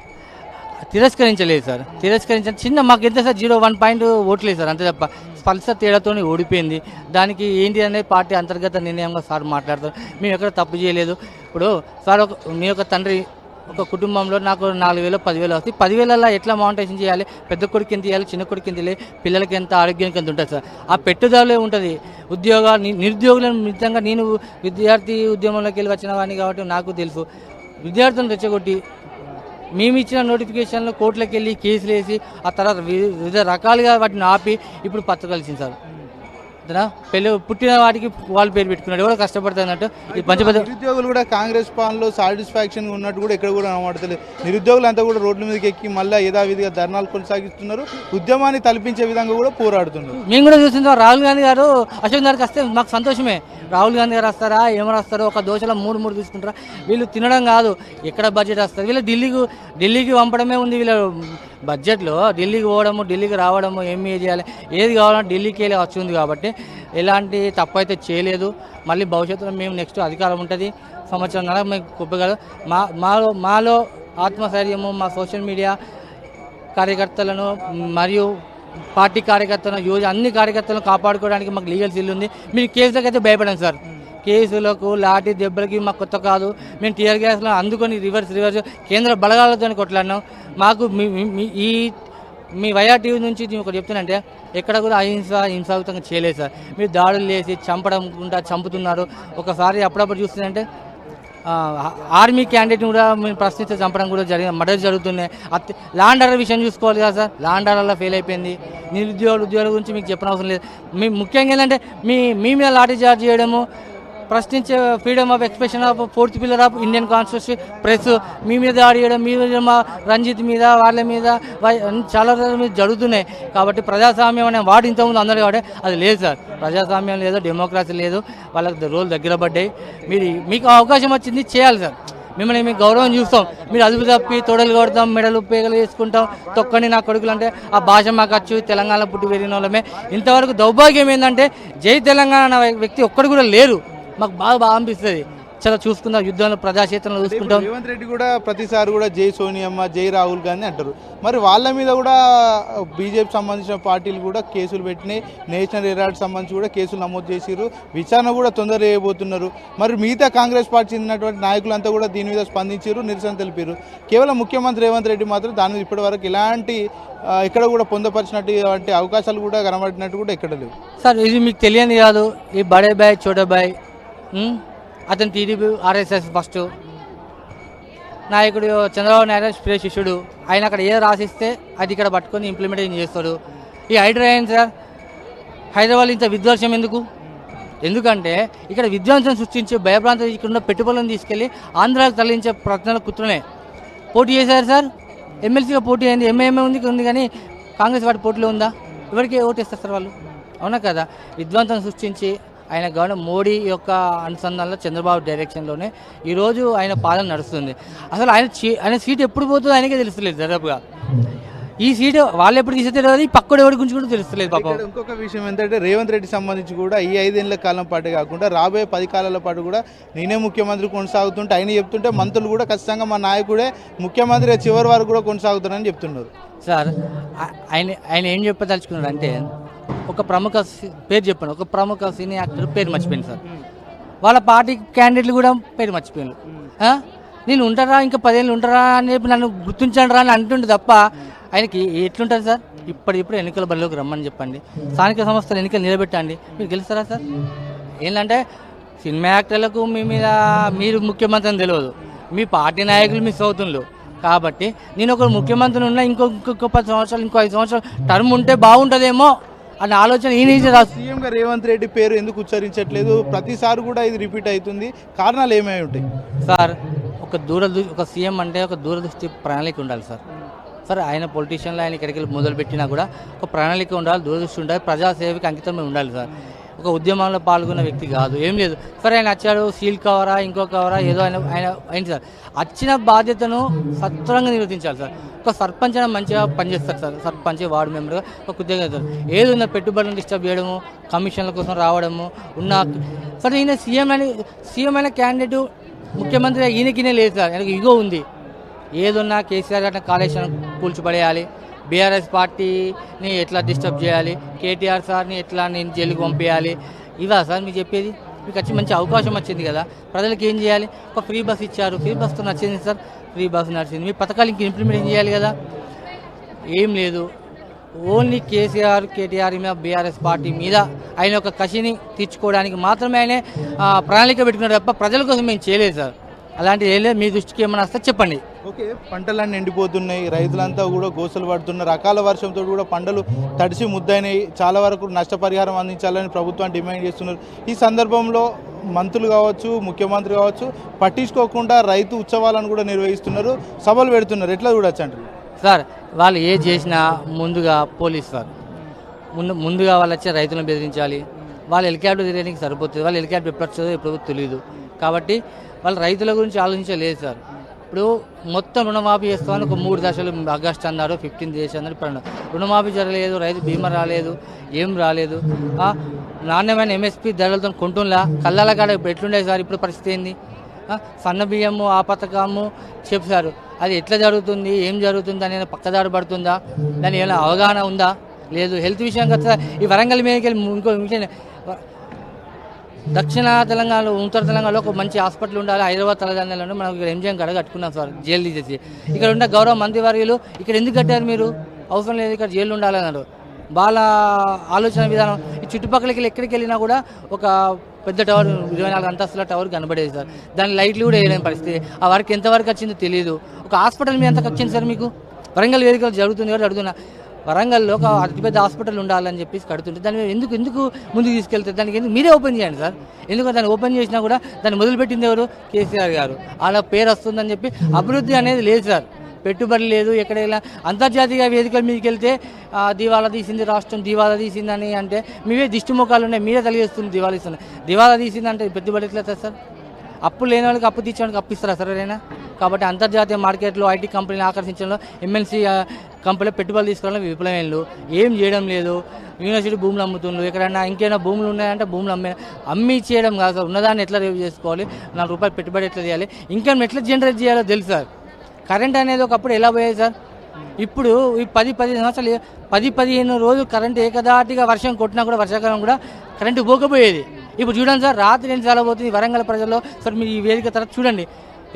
తిరస్కరించలేదు సార్. తిరస్కరించాలి చిన్న మాకు ఎంత సార్? జీరో వన్ పాయింట్ ఓట్లేదు సార్ అంతే తప్ప. స్పల్స తేడాతో ఓడిపోయింది. దానికి ఏంటి అనేది పార్టీ అంతర్గత నిర్ణయంగా సార్ మాట్లాడతారు. మేము ఎక్కడ తప్పు చేయలేదు. ఇప్పుడు సార్ ఒక మీ యొక్క తండ్రి ఒక కుటుంబంలో నాకు నాలుగు వేలు పదివేలు వస్తాయి. పదివేలలో ఎట్లా మౌంటేషన్ చేయాలి? పెద్ద కొడుకు ఎంత ఇవ్వాలి చిన్న కొడుకు ఎంత ఇవ్వాలి పిల్లలకి ఎంత? ఆరోగ్యానికి ఎంత ఉంటుంది సార్? ఆ పెట్టుదలే ఉంటుంది. ఉద్యోగాలు నిరుద్యోగులను నిజంగా నేను విద్యార్థి ఉద్యమంలోకి వెళ్ళి వచ్చిన వాడిని కాబట్టి నాకు తెలుసు. విద్యార్థులను రెచ్చగొట్టి మేము ఇచ్చిన నోటిఫికేషన్లో కోర్టులకు వెళ్ళి కేసులు వేసి ఆ తర్వాత వి- వివిధ రకాలుగా వాటిని ఆపి ఇప్పుడు పత్రికలు ఇచ్చింది సార్. పెళ్ళి పుట్టిన వాటికి వాళ్ళ పేరు పెట్టుకున్నాడు. ఎవరో కష్టపడుతున్నట్టు పంచపద నిరుద్యోగులు కూడా కాంగ్రెస్ పాలనలో సాటిస్ఫాక్షన్ ఉన్నట్టు కూడా ఇక్కడ కూడా కనబడతలేదు. నిరుద్యోగులు అంతా కూడా రోడ్ల మీదకి ఎక్కి మళ్ళీ యథావిధిగా ధర్నాలు కొనసాగిస్తున్నారు. ఉద్యమాన్ని తలపించే విధంగా కూడా పోరాడుతున్నారు. మేము కూడా చూస్తుంటాం రాహుల్ గాంధీ గారు అశోక్ గారికి వస్తే మాకు సంతోషమే. రాహుల్ గాంధీ గారు వస్తారా? ఏమో రాస్తారో ఒక దోశలో మూడు మూడు తీసుకుంటారా? వీళ్ళు తినడం కాదు. ఎక్కడ బడ్జెట్ వస్తారు వీళ్ళు ఢిల్లీకి ఢిల్లీకి పంపడమే ఉంది వీళ్ళ. బడ్జెట్లో ఢిల్లీకి పోవడము ఢిల్లీకి రావడము ఏమి చేయాలి? ఏది కావాలంటే ఢిల్లీకి వెళ్ళి వచ్చింది కాబట్టి ఎలాంటి తప్పు అయితే చేయలేదు. మళ్ళీ భవిష్యత్తులో మేము నెక్స్ట్ అధికారం ఉంటుంది. సంవత్సరం మేము గొప్పగా మా మాలో మాలో ఆత్మస్థైర్యము మా సోషల్ మీడియా కార్యకర్తలను మరియు పార్టీ కార్యకర్తలను యూజ్ అన్ని కార్యకర్తలను కాపాడుకోవడానికి మాకు లీగల్ సిల్ ఉంది. మీరు కేసులకు అయితే భయపడండి సార్. కేసులకు లాఠీ దెబ్బలకి మాకు కొత్త కాదు. మేము టీఆర్ గ్యాస్లో అందుకొని రివర్స్ రివర్స్ కేంద్ర బలగాలతో కొట్లాడినాం. మాకు మీ- మీ- ఈ మీ వైఆర్ టీవీ నుంచి నేను ఒకటి చెప్తానంటే ఎక్కడ కూడా అహింస హింసాయుతంగా చేయలేదు సార్. మీరు దాడులు చేసి చంపడం గుండా చంపుతున్నారు. ఒకసారి అప్పుడప్పుడు చూస్తుందంటే ఆర్మీ క్యాండిడేట్ కూడా మేము ప్రశ్నిస్తే చంపడం కూడా జరిగిన మర్డర్ జరుగుతున్నాయి. ల్యాండ్ ఆర్డర్ విషయం చూసుకోవాలి కదా సార్? ల్యాండ్ ఆర్డర్లో ఫెయిల్ అయిపోయింది. నిరుద్యోగుల ఉద్యోగుల గురించి మీకు చెప్పిన అవసరం లేదు. మీ ముఖ్యంగా ఏంటంటే మీ మీ మీద లాఠీ చార్జ్ చేయడము ప్రశ్నించే freedom of expression of fourth pillar of Indian constitution press మీ మీద దాడి చేయడం మీ మీద మా రంజిత్ మీద వాళ్ళ మీద వై- చాలా మీద జరుగుతున్నాయి. కాబట్టి ప్రజాస్వామ్యం అనే వాడు ఇంతకుముందు అందరూ కాబట్టి అది లేదు సార్. ప్రజాస్వామ్యం లేదు డెమోక్రసీ లేదు వాళ్ళకి రోల్ దగ్గర పడ్డాయి. మీరు మీకు అవకాశం వచ్చింది చేయాలి సార్. మిమ్మల్ని మీకు గౌరవం చూస్తాం. మీరు అదుపు తప్పి తొడలు కొడతాం మెడలు పేగలు వేసుకుంటాం తొక్కని నా కొడుకులు అంటే ఆ భాష మాకు వచ్చు తెలంగాణ పుట్టి పెరిగిన వాళ్ళమే. ఇంతవరకు దౌర్భాగ్యం ఏంటంటే జై తెలంగాణ అన్న వ్యక్తి ఒక్కడు కూడా లేరు. మాకు బాగా బాగా అనిపిస్తుంది. చాలా చూసుకుందాం యుద్ధంలో ప్రజాక్షేత్రంలో చూసుకుంటాం. రేవంత్ రెడ్డి కూడా ప్రతిసారి కూడా జై సోనియమ్మ జై రాహుల్ గాంధీ అంటారు. మరి వాళ్ళ మీద కూడా బీజేపీ సంబంధించిన పార్టీలు కూడా కేసులు పెట్టినాయి. నేషనల్ హెరాల్డ్ సంబంధించి కూడా కేసులు నమోదు చేసిర్రు. విచారణ కూడా తొందర చేయబోతున్నారు. మరి మిగతా కాంగ్రెస్ పార్టీ చెందినటువంటి నాయకులంతా కూడా దీని మీద స్పందించారు నిరసన తెలిపారు కేవలం ముఖ్యమంత్రి రేవంత్ రెడ్డి మాత్రం దాని మీద ఇప్పటివరకు ఇలాంటి ఆ, ఎక్కడ కూడా పొందపరిచినటువంటి అవకాశాలు కూడా కనబడినట్టు కూడా ఎక్కడ లేవు. సార్ ఇది మీకు తెలియని కాదు. ఈ బడే బాయ్ చోటే బాయ్ అతను టీడీపీ ఆర్ఎస్ఎస్ ఫస్ట్. నాయకుడు చంద్రబాబు నాయుడు ప్రియ శిష్యుడు. ఆయన అక్కడ ఏదో రాసిస్తే అది ఇక్కడ పట్టుకొని ఇంప్లిమెంటేషన్ చేస్తాడు. ఈ హైడ్రా సార్ హైదరాబాద్ ఇంత విధ్వంసం ఎందుకు? ఎందుకంటే ఇక్కడ విధ్వంసం సృష్టించి భయప్రాంతం ఇక్కడ ఉన్న పెట్టుబడులను తీసుకెళ్ళి ఆంధ్రాకు తరలించే ప్రయత్నాలు కుట్రనే పోటీ చేశారు సార్? ఎమ్మెల్సీగా పోటీ అయింది. ఎంఏఎంఏ ఉంది ఉంది కానీ కాంగ్రెస్ పార్టీ పోటీలో ఉందా? ఎవరికి ఓటేస్తారు సార్ వాళ్ళు? అవునా కదా? విధ్వంసం సృష్టించి ఆయన గవర్నర్ మోడీ యొక్క అనుసంధానంలో చంద్రబాబు డైరెక్షన్లోనే ఈరోజు ఆయన పాలన నడుస్తుంది. అసలు ఆయన ఆయన సీట్ ఎప్పుడు పోతుందో ఆయనకే తెలుస్తలేదు దాదాపుగా. ఈ సీటు వాళ్ళు ఎప్పుడు తీసే తెలియదు ఈ పక్కడు ఎవరి గురించి కూడా తెలుస్తలేదు పాపం. ఇంకొక విషయం ఏంటంటే రేవంత్ రెడ్డి సంబంధించి కూడా ఈ ఐదేళ్ళ కాలం పాటు కాకుండా రాబోయే పది కాలాల పాటు కూడా నేనే ముఖ్యమంత్రి కొనసాగుతుంటే ఆయన చెప్తుంటే మంత్రులు కూడా ఖచ్చితంగా మా నాయకుడే ముఖ్యమంత్రి చివరి వరకు కూడా కొనసాగుతారని చెప్తున్నారు. సార్ ఆయన ఆయన ఏం చెప్పదలుచుకున్నాడు అంటే ఒక ప్రముఖ పేరు చెప్పాను. ఒక ప్రముఖ సినీ యాక్టర్ పేరు మర్చిపోయింది సార్. వాళ్ళ పార్టీ క్యాండిడేట్లు కూడా పేరు మర్చిపోయాను. నేను ఉంటారా? ఇంకా పదేళ్ళు ఉంటారా అని చెప్పి నన్ను గుర్తించండి రా అని అంటుండే తప్ప ఆయనకి ఎట్లుంటుంది సార్? ఇప్పటిప్పుడు ఇప్పుడు ఎన్నికల బరిలోకి రమ్మని చెప్పండి. స్థానిక సంస్థలు ఎన్నికలు నిలబెట్టండి. మీరు గెలుస్తారా సార్? ఏంటంటే సినిమా యాక్టర్లకు మీ మీద మీరు ముఖ్యమంత్రి అని తెలియదు. మీ పార్టీ నాయకులు మిస్ అవుతుండ్రు కాబట్టి నేను ఒక ముఖ్యమంత్రి ఉన్నా ఇంకో ఇంకొక పది సంవత్సరాలు ఇంకో ఐదు సంవత్సరాలు టర్మ్ ఉంటే బాగుంటుందేమో అనే ఆలోచన ఈజీ రాదు సీఎం గా రేవంత్ రెడ్డి పేరు ఎందుకు ఉచ్చరించట్లేదు? ప్రతిసారి కూడా ఇది రిపీట్ అవుతుంది. కారణాలు ఏమై ఉంటాయి? సార్ ఒక దూరదృష్టి ఒక సీఎం అంటే ఒక దూరదృష్టి ప్రణాళిక ఉండాలి సార్. సార్ ఆయన పొలిటీషియన్లో ఆయన ఇక్కడికి మొదలుపెట్టినా కూడా ఒక ప్రణాళిక ఉండాలి దూరదృష్టి ఉండాలి ప్రజాసేవకి అంకితమే ఉండాలి సార్. ఒక ఉద్యమంలో పాల్గొన్న వ్యక్తి కాదు. ఏం లేదు. సరే ఆయన వచ్చాడు సీల్ కవరా ఇంకో కవరా ఏదో ఆయన ఆయన అయింది సార్. వచ్చిన బాధ్యతను సత్వరంగా నిర్వర్తించాలి సార్. ఒక సర్పంచ్ అయినా మంచిగా పనిచేస్తారు సార్. సర్పంచ్ వార్డు మెంబర్గా ఒక ఉద్యోగం చేస్తారు ఏది ఉన్న పెట్టుబడులను డిస్టర్బ్ చేయడము కమిషన్ల కోసం రావడము ఉన్న సరే ఈయన సీఎం అని సీఎం అయిన క్యాండిడేట్ ముఖ్యమంత్రి ఈయనకినే లేదు సార్. ఆయనకి ఇగో ఉంది. ఏదున్నా కేసీఆర్ గారిని కాళేశ్వరం కూల్చిపడేయాలి. బీఆర్ఎస్ పార్టీని ఎట్లా డిస్టర్బ్ చేయాలి? కేటీఆర్ సార్ని ఎట్లా నేను జైలుకి పంపించాలి ఇవా సార్ మీకు చెప్పేది? మీకు వచ్చి మంచి అవకాశం వచ్చింది కదా. ప్రజలకు ఏం చేయాలి? ఒక ఫ్రీ బస్ ఇచ్చారు. ఫ్రీ బస్తో నచ్చింది సార్. ఫ్రీ బస్ నడిచింది. మీ పథకాలు ఇంక ఇంప్లిమెంట్ చేయాలి కదా. ఏం లేదు. ఓన్లీ కేసీఆర్ కేటీఆర్ మీద బీఆర్ఎస్ పార్టీ మీద ఆయన యొక్క కసిని తీర్చుకోవడానికి మాత్రమే ఆయన ప్రణాళిక పెట్టుకున్నారు తప్ప ప్రజల కోసం మేము చేయలేదు సార్. అలాంటిది ఏం లేదు. మీ దృష్టికి ఏమైనా వస్తే చెప్పండి. ఓకే పంటలన్నీ ఎండిపోతున్నాయి రైతులంతా కూడా గోసలు పడుతున్నారు. అకాల వర్షంతో కూడా పంటలు తడిసి ముద్దైనాయి చాలా వరకు నష్టపరిహారం అందించాలని ప్రభుత్వం డిమాండ్ చేస్తున్నారు. ఈ సందర్భంలో మంత్రులు కావచ్చు ముఖ్యమంత్రి కావచ్చు పట్టించుకోకుండా రైతు ఉత్సవాలను కూడా నిర్వహిస్తున్నారు. సభలు పెడుతున్నారు. ఎట్లా చూడొచ్చు అంటారు సార్ వాళ్ళు ఏ చేసినా ముందుగా పోలీస్ సార్. ముందు ముందుగా వాళ్ళు వచ్చే రైతులను బెదిరించాలి. వాళ్ళు హెలికాప్టర్ తిరగడానికి సరిపోతుంది. వాళ్ళు హెలికాప్టర్ ఎప్పుడు వచ్చేదో ఎప్పుడు తెలియదు. కాబట్టి వాళ్ళు రైతుల గురించి ఆలోచించలేదు సార్. ఇప్పుడు మొత్తం రుణమాఫీ చేస్తామని ఒక మూడు దశలు ఆగస్ట్ అన్నారు ఫిఫ్టీన్ డేస్ అన్నారు ఇప్పుడు రుణమాఫీ జరగలేదు రైతు బీమా రాలేదు ఏం రాలేదు. నాణ్యమైన ఎంఎస్పీ ధరలతో కొంటున్నా కళ్ళల కాడ ఎట్లుండే సార్ ఇప్పుడు పరిస్థితి ఏంది? సన్న బియ్యము ఆ పథకము చెప్పారు అది ఎట్లా జరుగుతుంది ఏం జరుగుతుంది అనేది పక్కదారి పడుతుందా? దాని ఏమైనా అవగాహన ఉందా? లేదు. హెల్త్ విషయం కదా ఈ వరంగల్ మీదకి వెళ్ళి ఇంకో విషయం దక్షిణ తెలంగాణలో ఉత్తర తెలంగాణలో ఒక మంచి హాస్పిటల్ ఉండాలి. హైదరాబాద్ తలదండ్రులను మనం ఇక్కడ ఎంజిఎం కాడ కట్టుకున్నాం సార్ జైలు తీసేసి. ఇక్కడ ఉన్న గౌరవ మంత్రివర్యులు ఇక్కడ ఎందుకు కట్టారు మీరు? అవసరం లేదు ఇక్కడ జైలు ఉండాలన్నారు బాల ఆలోచన విధానం ఈ చుట్టుపక్కలకి వెళ్ళి ఎక్కడికి వెళ్ళినా కూడా ఒక పెద్ద టవర్ ఇరవై నాలుగు అంతస్తుల టవర్ కనబడేది సార్. దాని లైట్లు కూడా వేయలేని పరిస్థితి. ఆ వర్క్ ఎంతవరకు వచ్చిందో తెలియదు ఒక హాస్పిటల్ మీద ఎంత వచ్చింది సార్ మీకు? వరంగల్ వేదికలు జరుగుతుంది కాబట్టి అడుగుతున్నా. వరంగల్లో ఒక అతిపెద్ద హాస్పిటల్ ఉండాలని చెప్పేసి కడుతుంటే దాన్ని మీరు ఎందుకు ఎందుకు ముందుకు తీసుకెళ్తారు? దానికి ఎందుకు మీరే ఓపెన్ చేయండి సార్. ఎందుకంటే దాన్ని ఓపెన్ చేసినా కూడా దాన్ని మొదలుపెట్టింది ఎవరు? కేసీఆర్ గారు. అలా పేరు వస్తుందని చెప్పి అభివృద్ధి అనేది లేదు సార్. పెట్టుబడి లేదు ఎక్కడైనా అంతర్జాతీయ వేదికల మీదకి వెళ్తే దివాలా తీసింది రాష్ట్రం దివాలా తీసిందని అంటే మీవే దిష్టిముఖాలు ఉన్నాయి మీరే తెలియజేస్తుంది దివాలా ఇస్తుంది దివాలా తీసింది అంటే పెట్టుబడి ఎట్లా సార్? అప్పు లేని వాళ్ళకి అప్పు తీర్చడానికి అప్పు ఇస్తారా కాబట్టి అంతర్జాతీయ మార్కెట్లో ఐటీ కంపెనీలు ఆకర్షించడంలో ఎంఎన్సీ కంపెనీలో పెట్టుబడులు తీసుకోవడంలో విఫలమైనలు ఏం చేయడం లేదు. యూనివర్సిటీ భూములు అమ్ముతుండ్రు. ఎక్కడైనా ఇంకేమైనా భూములు ఉన్నాయంటే భూములు అమ్మే అమ్మి చేయడం కాదు సార్. ఉన్నదాన్ని ఎట్లా రేవ్ చేసుకోవాలి? నాలుగు రూపాయలు పెట్టుబడి ఎట్లా చేయాలి? ఇంకా ఎట్లా జనరేట్ చేయాలో తెలుసు సార్. కరెంట్ అనేది ఒకప్పుడు ఎలా పోయేది సార్? ఇప్పుడు ఈ పది పదిహేను సంవత్సరాలు పది పదిహేను రోజులు కరెంట్ ఏకదాటిగా వర్షం కొట్టినా కూడా వర్షాకాలం కూడా కరెంటు పోకపోయేది. ఇప్పుడు చూడండి సార్ రాత్రి ఎన్నిసార్లు పోతుంది వరంగల్ ప్రజల్లో? సార్ మీరు ఈ వేదిక తర్వాత చూడండి.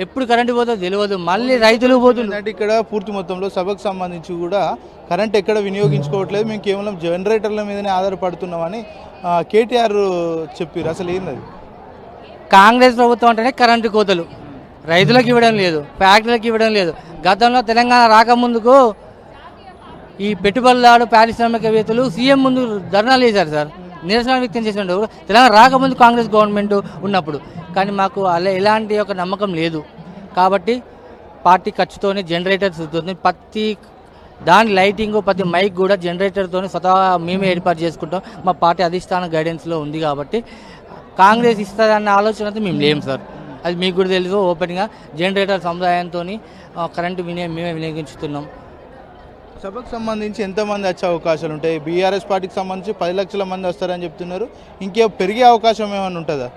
ఎప్పుడు కరెంటు పోతుందో తెలియదు. మళ్ళీ రైతులు పోతుండ్రు. అంటే ఇక్కడ పూర్తి మొత్తంలో సభకు సంబంధించి కూడా కరెంట్ ఎక్కడ వినియోగించుకోవట్లేదు. మేము కేవలం జనరేటర్ల మీదనే ఆధారపడుతున్నామని కేటీఆర్ చెప్పారు అసలు ఏంది కాంగ్రెస్ ప్రభుత్వం అంటేనే కరెంటు కోతలు. రైతులకు ఇవ్వడం లేదు ఫ్యాక్టరీలకు ఇవ్వడం లేదు. గతంలో తెలంగాణ రాకముందుకు ఈ పెట్టుబడిదారు పారిశ్రామికవేత్తలు సీఎం ముందు ధర్నాలు చేశారు సార్. నిరసన వ్యక్తం చేసినప్పుడు తెలంగాణ రాకముందు కాంగ్రెస్ గవర్నమెంట్ ఉన్నప్పుడు. కానీ మాకు అలా ఎలాంటి ఒక నమ్మకం లేదు. కాబట్టి పార్టీ ఖర్చుతోనే జనరేటర్స్ ప్రతి దాని లైటింగ్ ప్రతి మైక్ కూడా జనరేటర్తో స్వతహా మేమే ఏర్పాటు చేసుకుంటాం. మా పార్టీ అధిష్టాన గైడెన్స్లో ఉంది కాబట్టి కాంగ్రెస్ ఇస్తుందన్న ఆలోచనతో మేము లేము సార్. అది మీకు కూడా తెలుసు ఓపెన్గా జనరేటర్ సముదాయంతో కరెంటు వినియోగం మేమే వినియోగించుతున్నాం. సభకు సంబంధించి ఎంతమంది వచ్చే అవకాశాలు ఉంటాయి? బీఆర్ఎస్ పార్టీకి సంబంధించి పది లక్షల మంది వస్తారని చెప్తున్నారు. ఇంకే పెరిగే అవకాశం ఏమైనా ఉంటుందా?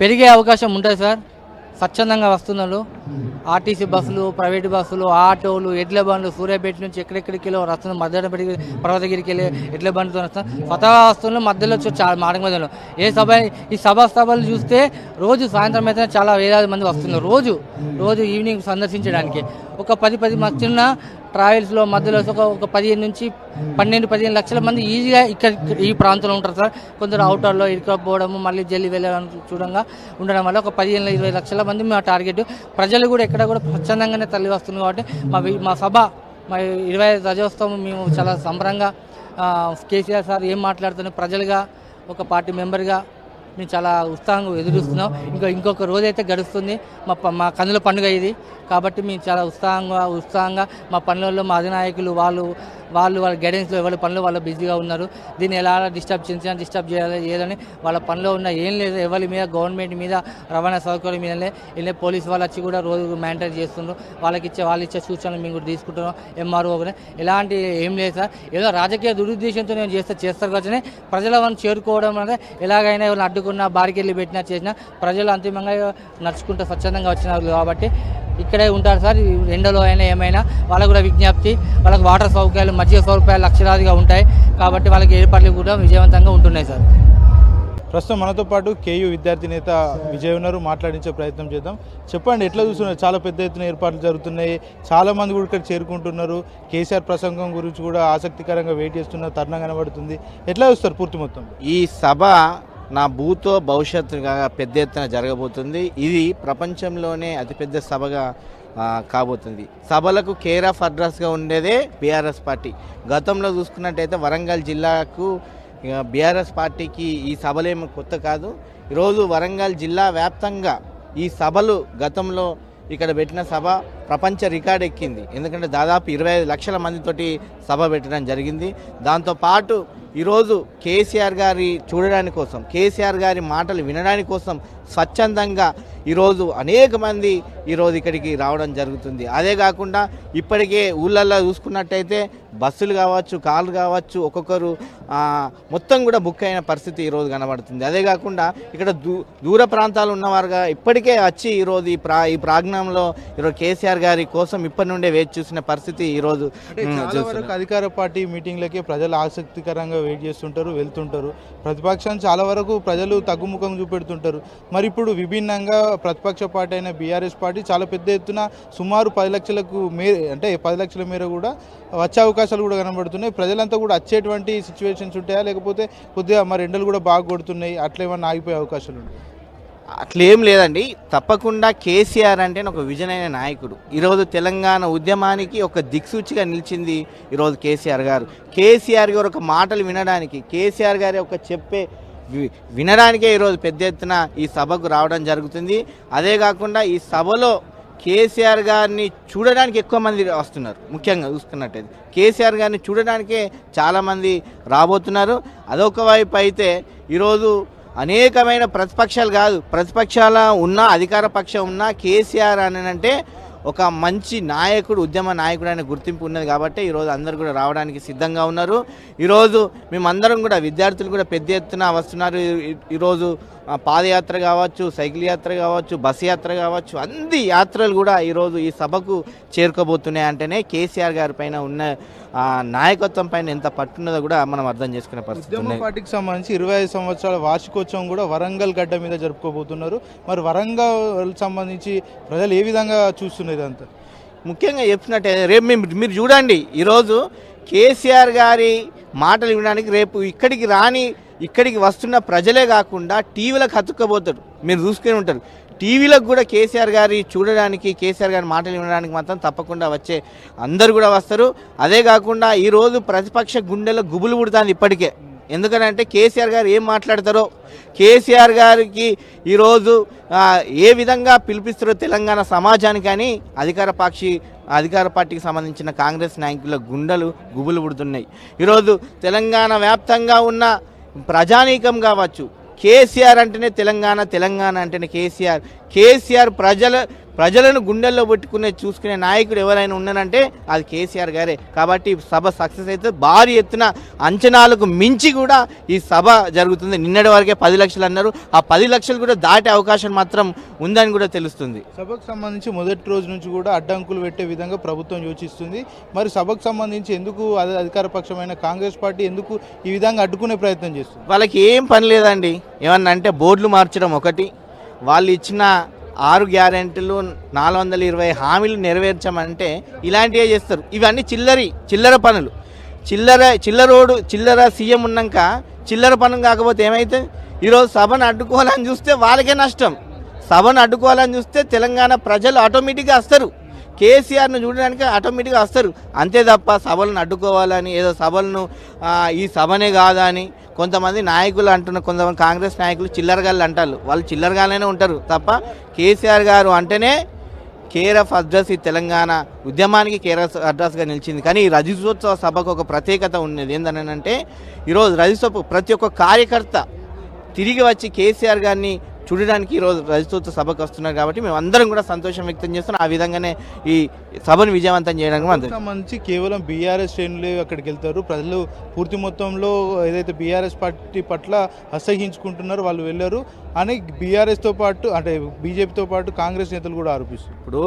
పెరిగే అవకాశం ఉంటుంది సార్. స్వచ్ఛందంగా వస్తున్నారు ఆర్టీసీ బస్సులు ప్రైవేట్ బస్సులు ఆటోలు ఎడ్ల బండ్లు సూర్యాపేట నుంచి ఎక్కడెక్కడికి వెళ్ళి వస్తున్నారు మధ్యపేట పర్వతగిరికి వెళ్ళి ఎడ్ల బండితో వస్తున్నారు స్వతహా వస్తున్నారు మధ్యలో వచ్చి చాలా మార్గ మధ్యలో. ఏ సభ ఈ సభా సభలు చూస్తే రోజు సాయంత్రం అయితే చాలా వేలాది మంది వస్తున్నారు. రోజు రోజు ఈవినింగ్ సందర్శించడానికి. ఒక పది పది చిన్న ట్రావెల్స్లో మధ్యలో ఒక ఒక పదిహేను నుంచి పన్నెండు పదిహేను లక్షల మంది ఈజీగా ఇక్కడ ఈ ప్రాంతంలో ఉంటారు సార్. కొందరు అవుటర్లో ఇరుకపోవడము మళ్ళీ జల్లి వెళ్ళడం చూడంగా ఉండడం వల్ల ఒక పదిహేను ఇరవై లక్షల మంది మా టార్గెట్. ప్రజలు కూడా ఎక్కడ కూడా స్వచ్ఛందంగానే తల్లి వస్తుంది కాబట్టి మా మా సభ మా ఇరవై ఐదు రజోత్సవం మేము చాలా సంబరంగా కేసీఆర్ సార్ ఏం మాట్లాడుతున్నాం ప్రజలుగా ఒక పార్టీ మెంబర్గా మేము చాలా ఉత్సాహంగా ఎదురుస్తున్నాం. ఇంకా ఇంకొక రోజైతే గడుస్తుంది. మా ప- మా కన్నుల పండుగ ఇది. కాబట్టి మేము చాలా ఉత్సాహంగా ఉత్సాహంగా మా పనులలో మా అధినాయకులు వాళ్ళు వాళ్ళు వాళ్ళ గైడెన్స్లో ఎవరి పనులు వాళ్ళు బిజీగా ఉన్నారు. దీన్ని ఎలా డిస్టర్బ్ చేసినా డిస్టర్బ్ చేయాలి ఏదని వాళ్ళ పనిలో ఉన్న ఏం లేదు. ఎవరి మీద గవర్నమెంట్ మీద రవాణా సౌకర్యం మీదనే వెళ్ళే పోలీస్ వాళ్ళు వచ్చి కూడా రోజు మెయింటైన్ చేస్తున్నారు వాళ్ళకి ఇచ్చే వాళ్ళు ఇచ్చే సూచనలు మేము కూడా తీసుకుంటున్నాం. ఎంఆర్ఓ కూడా ఎలాంటి ఏం లేదు సార్. ఏదో రాజకీయ దురుద్దేశంతో నేను చేస్తే చేస్తారు కదా ప్రజల వాళ్ళని చేరుకోవడం అనేది ఎలాగైనా ఎవరిని అడ్డుకున్నా బారికెళ్ళి పెట్టినా చేసినా ప్రజలు అంతిమంగా నడుచుకుంటూ స్వచ్ఛందంగా వచ్చినారు కాబట్టి ఇక్కడే ఉంటారు సార్. ఎండలో అయినా ఏమైనా వాళ్ళకు కూడా విజ్ఞప్తి వాళ్ళకి వాటర్ సౌకర్యాలు మధ్య సౌకర్యాలు లక్షలాదిగా ఉంటాయి కాబట్టి వాళ్ళకి ఏర్పాట్లు కూడా విజయవంతంగా ఉంటున్నాయి సార్. ప్రస్తుతం మనతో పాటు కేయూ విద్యార్థి నేత విజయ్ ఉన్నారు. మాట్లాడించే ప్రయత్నం చేద్దాం. చెప్పండి ఎట్లా చూస్తున్నారు? చాలా పెద్ద ఎత్తున ఏర్పాట్లు జరుగుతున్నాయి. చాలా మంది కూడా ఇక్కడ చేరుకుంటున్నారు. కేసీఆర్ ప్రసంగం గురించి కూడా ఆసక్తికరంగా వెయిట్ చేస్తున్న తరుణం కనబడుతుంది. ఎట్లా చూస్తారు పూర్తి మొత్తం? ఈ సభ నా భూతో భవిష్యత్తుగా పెద్ద ఎత్తున జరగబోతుంది. ఇది ప్రపంచంలోనే అతిపెద్ద సభగా కాబోతుంది. సభలకు కేర్ ఆఫ్ అడ్రస్గా ఉండేదే బీఆర్ఎస్ పార్టీ. గతంలో చూసుకున్నట్టయితే వరంగల్ జిల్లాకు బీఆర్ఎస్ పార్టీకి ఈ సభలేమి కొత్త కాదు. ఈరోజు వరంగల్ జిల్లా వ్యాప్తంగా ఈ సభలు గతంలో ఇక్కడ పెట్టిన సభ ప్రపంచ రికార్డ్ ఎక్కింది. ఎందుకంటే దాదాపు ఇరవై ఐదు లక్షల మందితోటి సభ పెట్టడం జరిగింది. దాంతోపాటు ఈరోజు కేసీఆర్ గారి చూడడానికి కోసం కేసీఆర్ గారి మాటలు వినడానికి కోసం స్వచ్ఛందంగా ఈరోజు అనేక మంది ఈరోజు ఇక్కడికి రావడం జరుగుతుంది. అదే కాకుండా ఇప్పటికే ఊళ్ళల్లో చూసుకున్నట్టయితే బస్సులు కావచ్చు కార్లు కావచ్చు ఒక్కొక్కరు మొత్తం కూడా బుక్ అయిన పరిస్థితి ఈరోజు కనబడుతుంది. అదే కాకుండా ఇక్కడ దూ దూర ప్రాంతాలు ఉన్నవారుగా ఇప్పటికే వచ్చి ఈరోజు ఈ ప్రా ఈ ప్రాంగణంలో ఈరోజు కేసీఆర్ కేసీఆర్ గారి కోసం ఇప్పటి నుండే వేచి చూసిన పరిస్థితి ఈరోజు అధికార పార్టీ మీటింగ్లకే ప్రజలు ఆసక్తికరంగా వెయిట్ చేస్తుంటారు వెళ్తుంటారు. ప్రతిపక్షాన్ని చాలా వరకు ప్రజలు తగ్గుముఖం చూపెడుతుంటారు. మరి ఇప్పుడు విభిన్నంగా ప్రతిపక్ష పార్టీ అయిన బీఆర్ఎస్ పార్టీ చాలా పెద్ద ఎత్తున సుమారు పది లక్షలకు మే అంటే పది లక్షల మేర కూడా వచ్చే అవకాశాలు కూడా కనబడుతున్నాయి. ప్రజలంతా కూడా వచ్చేటువంటి సిచ్యువేషన్స్ ఉంటాయా? లేకపోతే కొద్దిగా మరి ఎండలు కూడా బాగా కొడుతున్నాయి అట్లా ఏమన్నా ఆగిపోయే అవకాశాలు ఉన్నాయి? అట్లేం లేదండి. తప్పకుండా కేసీఆర్ అంటే ఒక విజనైన నాయకుడు. ఈరోజు తెలంగాణ ఉద్యమానికి ఒక దిక్సూచిగా నిలిచింది ఈరోజు కేసీఆర్ గారు. కేసీఆర్ గారు ఒక మాటలు వినడానికి కేసీఆర్ గారి ఒక చెప్పే వి- వినడానికే ఈరోజు పెద్ద ఎత్తున ఈ సభకు రావడం జరుగుతుంది. అదే కాకుండా ఈ సభలో కేసీఆర్ గారిని చూడడానికి ఎక్కువ మంది వస్తున్నారు. ముఖ్యంగా చూసుకున్నట్టయితే కేసీఆర్ గారిని చూడడానికే చాలామంది రాబోతున్నారు. అదొక వైపు అయితే ఈరోజు అనేకమైన ప్రతిపక్షాలు కాదు ప్రతిపక్షాల ఉన్న అధికార పక్షం ఉన్న కేసీఆర్ అని అంటే ఒక మంచి నాయకుడు ఉద్యమ నాయకుడు అనే గుర్తింపు ఉన్నది కాబట్టి ఈరోజు అందరు కూడా రావడానికి సిద్ధంగా ఉన్నారు. ఈరోజు మేమందరం కూడా విద్యార్థులు కూడా పెద్ద ఎత్తున వస్తున్నారు. ఈరోజు పాదయాత్ర కావచ్చు సైకిల్ యాత్ర కావచ్చు బస్సు యాత్ర కావచ్చు అన్ని యాత్రలు కూడా ఈరోజు ఈ సభకు చేరుకోబోతున్నాయి అంటేనే కేసీఆర్ గారి పైన ఉన్న నాయకత్వం పైన ఎంత పట్టున్నదో కూడా మనం అర్థం చేసుకునే పరిస్థితి పార్టీకి సంబంధించి ఇరవై ఐదు సంవత్సరాల వార్షికోత్సవం కూడా వరంగల్ గడ్డ మీద జరుపుకోబోతున్నారు. మరి వరంగల్ సంబంధించి ప్రజలు ఏ విధంగా చూస్తున్నారు ఇదంతా? ముఖ్యంగా చెప్తున్నట్టే రేపు మీరు మీరు చూడండి ఈరోజు కేసీఆర్ గారి మాటలు వినడానికి రేపు ఇక్కడికి రాని ఇక్కడికి వస్తున్న ప్రజలే కాకుండా టీవీలకు హత్తుకోబోతారు మీరు చూసుకుని ఉంటారు. టీవీలకు కూడా కేసీఆర్ గారి చూడడానికి కేసీఆర్ గారి మాటలు వినడానికి మాత్రం తప్పకుండా వచ్చే అందరు కూడా వస్తారు. అదే కాకుండా ఈరోజు ప్రతిపక్ష గుండెలో గుబులు పుడుతుంది ఇప్పటికే. ఎందుకనంటే కేసీఆర్ గారు ఏం మాట్లాడతారో కేసీఆర్ గారికి ఈరోజు ఏ విధంగా పిలిపిస్తారో తెలంగాణ సమాజానికి కానీ అధికార పాక్షి అధికార పార్టీకి సంబంధించిన కాంగ్రెస్ నాయకుల గుండెలు గుబులు పుడుతున్నాయి. ఈరోజు తెలంగాణ వ్యాప్తంగా ఉన్న ప్రజానీకం కావచ్చు. కేసీఆర్ అంటేనే తెలంగాణ తెలంగాణ అంటేనే కేసీఆర్. కేసీఆర్ ప్రజల ప్రజలను గుండెల్లో పెట్టుకునే చూసుకునే నాయకుడు ఎవరైనా ఉన్నారంటే అది కేసీఆర్ గారే. కాబట్టి సభ సక్సెస్ అయితే భారీ ఎత్తున అంచనాలకు మించి కూడా ఈ సభ జరుగుతుంది. నిన్నటి వరకే పది లక్షలు అన్నారు. ఆ పది లక్షలు కూడా దాటే అవకాశం మాత్రం ఉందని కూడా తెలుస్తుంది. సభకు సంబంధించి మొదటి రోజు నుంచి కూడా అడ్డంకులు పెట్టే విధంగా ప్రభుత్వం యోచిస్తుంది. మరి సభకు సంబంధించి ఎందుకు అధి- అధికార పక్షమైన కాంగ్రెస్ పార్టీ ఎందుకు ఈ విధంగా అడ్డుకునే ప్రయత్నం చేస్తుంది? వాళ్ళకి ఏం పని లేదండి. ఏమన్నా అంటే బోర్డులు మార్చడం ఒకటి. వాళ్ళు ఇచ్చిన ఆరు గ్యారెంటీలు నాలుగు వందల ఇరవై హామీలు నెరవేర్చమంటే ఇలాంటివే చేస్తారు. ఇవన్నీ చిల్లరి చిల్లర పనులు. చిల్లర చిల్లరోడు చిల్లర సీఎం ఉన్నాక చిల్లర పనులు కాకపోతే ఏమైతే ఈరోజు సభను అడ్డుకోవాలని చూస్తే వాళ్ళకే నష్టం. సభను అడ్డుకోవాలని చూస్తే తెలంగాణ ప్రజలు ఆటోమేటిక్గా వస్తారు కేసీఆర్ను చూడడానికి ఆటోమేటిక్గా వస్తారు. అంతే తప్ప సభలను అడ్డుకోవాలని ఏదో సభలను ఈ సభనే కాదని కొంతమంది నాయకులు అంటున్న కొంతమంది కాంగ్రెస్ నాయకులు చిల్లరగాళ్ళు అంటారు. వాళ్ళు చిల్లరగానే ఉంటారు తప్ప కేసీఆర్ గారు అంటేనే కేర్ ఆఫ్ అడ్రస్ ఈ తెలంగాణ ఉద్యమానికి కేర్ ఆఫ్ అడ్రస్గా నిలిచింది. కానీ ఈ రజతోత్సవ సభకు ఒక ప్రత్యేకత ఉన్నది ఏంటనంటే ఈరోజు రజతోత్సవ ప్రతి ఒక్క కార్యకర్త తిరిగి వచ్చి కేసీఆర్ గారిని చూడడానికి ఈరోజు రజతోత్సవ సభకు వస్తున్నారు కాబట్టి మేము అందరం కూడా సంతోషం వ్యక్తం చేస్తున్నాం. ఆ విధంగానే ఈ సభను విజయవంతం చేయడానికి సంబంధించి కేవలం బీఆర్ఎస్ శ్రేణులే అక్కడికి వెళ్తారు. ప్రజలు పూర్తి మొత్తంలో ఏదైతే బీఆర్ఎస్ పార్టీ పట్ల అసహించుకుంటున్నారో వాళ్ళు వెళ్ళారు. అని బీఆర్ఎస్తో పాటు అంటే బీజేపీతో పాటు కాంగ్రెస్ నేతలు కూడా ఆరోపిస్తారు ఇప్పుడు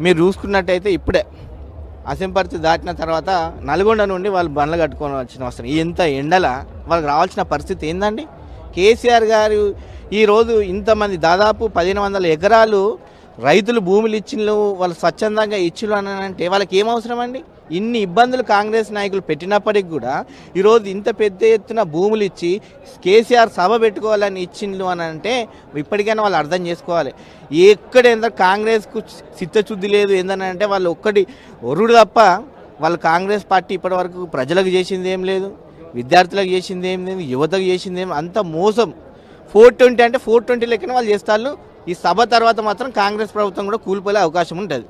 మీరు చూసుకున్నట్టయితే ఇప్పుడే అసెంపర్తి దాటిన తర్వాత నల్గొండ నుండి వాళ్ళు బండ్లు కట్టుకొని వచ్చిన వస్తారు ఎంత ఎండల వాళ్ళకి రావాల్సిన పరిస్థితి ఏందండి? కేసీఆర్ గారు ఈరోజు ఇంతమంది దాదాపు పదిహేను వందల ఎకరాలు రైతులు భూములు ఇచ్చిళ్ళు వాళ్ళు స్వచ్ఛందంగా ఇచ్చిళ్ళు అని అంటే వాళ్ళకి ఏం అవసరం అండి ఇన్ని ఇబ్బందులు కాంగ్రెస్ నాయకులు పెట్టినప్పటికి కూడా ఈరోజు ఇంత పెద్ద ఎత్తున భూములు ఇచ్చి కేసీఆర్ సభ పెట్టుకోవాలని ఇచ్చిండ్లు అని అంటే ఇప్పటికైనా వాళ్ళు అర్థం చేసుకోవాలి. ఎక్కడ ఎంత కాంగ్రెస్కు చిత్తశుద్ధి లేదు ఏందని అంటే వాళ్ళు ఒక్కటి ఒరుడు తప్ప వాళ్ళు కాంగ్రెస్ పార్టీ ఇప్పటివరకు ప్రజలకు చేసింది ఏం లేదు. విద్యార్థులకు చేసింది ఏమి యువతకు చేసింది ఏమి అంత మోసం. ఫోర్ ట్వంటీ అంటే ఫోర్ ట్వంటీ లెక్కన వాళ్ళు చేస్తారు. ఈ సభ తర్వాత మాత్రం కాంగ్రెస్ ప్రభుత్వం కూడా కూలిపోయే అవకాశం ఉంటుంది.